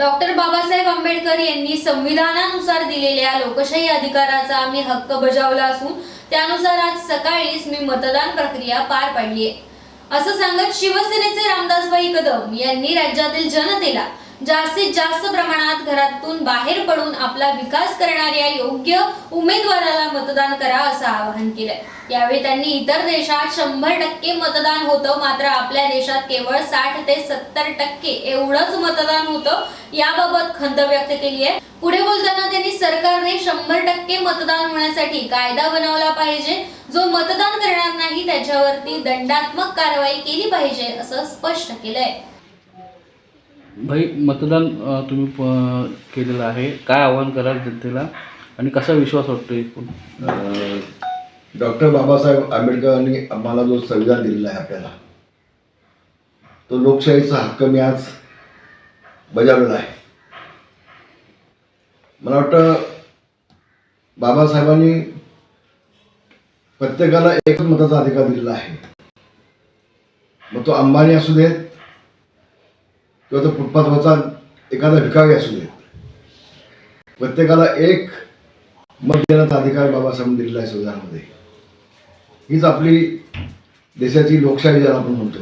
Doctor Babasaheb Ambedkar यांनी संविधानानुसार दिलेल्या लोकशाही अधिकाराचा आम्ही हक्क बजावला असून त्यानुसार आज सकाळीच मी मतदान प्रक्रिया पार पाडली आहे असं सांगत शिवसेनेचे रामदासभाई कदम यांनी राज्यातील जनतेला जास्तीत जास्त प्रमाणात घरातून बाहेर पडून आपला विकास करणाऱ्या योग्य उमेदवाराला मतदान करा असं आवाहन केलंय. यावेळी त्यांनी इतर देशात शंभर टक्के मतदान होतं मात्र आपल्या देशात केवळ साठ ते सत्तर टक्के एवढंच मतदान होतं. याबाबत खंत व्यक्त केली आहे. पुढे बोलताना त्यांनी सरकारने शंभर टक्के मतदान होण्यासाठी कायदा बनवला पाहिजे. जो मतदान करणार नाही त्याच्यावरती दंडात्मक कारवाई केली पाहिजे असं स्पष्ट केलंय. भाई मतदान तुम्ही प- केलेलं आहे. काय आव्हान कराल जनतेला? आणि कसा विश्वास वाटतो एकूण डॉक्टर बाबासाहेब आंबेडकरांनी आम्हाला जो संविधान दिलेला आहे आपल्याला तो लोकशाहीचा हक्क मी आज बजावलेला आहे. मला वाटतं बाबासाहेबांनी प्रत्येकाला एकच मताचा अधिकार दिलेला आहे. मग तो अंबानी असू देत किंवा तो फुटपाथवरचा एखादा भिकावी असू दे. प्रत्येकाला एक मत देण्याचा अधिकार बाबासाहेब दिलेला आहे संविधानामध्ये. हीच आपली देशाची लोकशाही ज्याला आपण म्हणतो.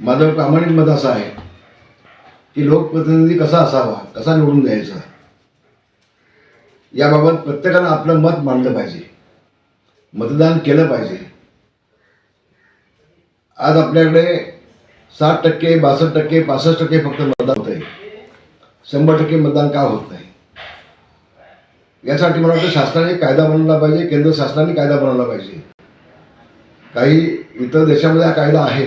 माझं प्रामाणिक मत असं आहे की लोकप्रतिनिधी कसा असावा कसा निवडून द्यायचा याबाबत प्रत्येकानं आपलं मत मांडलं पाहिजे. मतदान केलं पाहिजे. आज आपल्याकडे साठ टक्के बासष्ट टक्के पासष्ट टक्के फक्त मतदान होत आहे शंभर टक्के मतदान का होत नाही? यासाठी मला वाटतं शासनाने कायदा बनवला पाहिजे केंद्र शासनाने कायदा बनवला पाहिजे. काही इतर देशामध्ये हा कायदा आहे.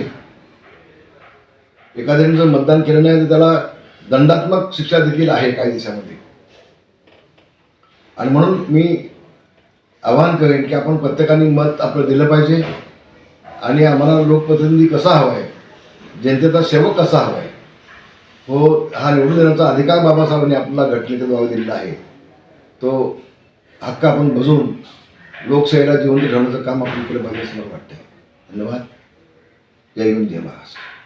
एखाद्याने जर मतदान केलं नाही तर त्याला दंडात्मक शिक्षा देखील आहे काही देशामध्ये. आणि म्हणून मी आवाहन करेन की आपण प्रत्येकाने मत आपलं दिलं पाहिजे. आणि आम्हाला लोकप्रतिनिधी कसा हवा आहे जनतेचा सेवक कसा हवा आहे. हो हा निवडून देण्याचा अधिकार बाबासाहेबांनी आपल्याला घटनेच्याद्वारे दिलेला आहे. तो हक्क आपण बजवून लोकशाहीला जिवंत ठेवण्याचं काम आपण पुढे बघायचं मला वाटतं धन्यवाद. जय हिंद जय महाराष्ट्र.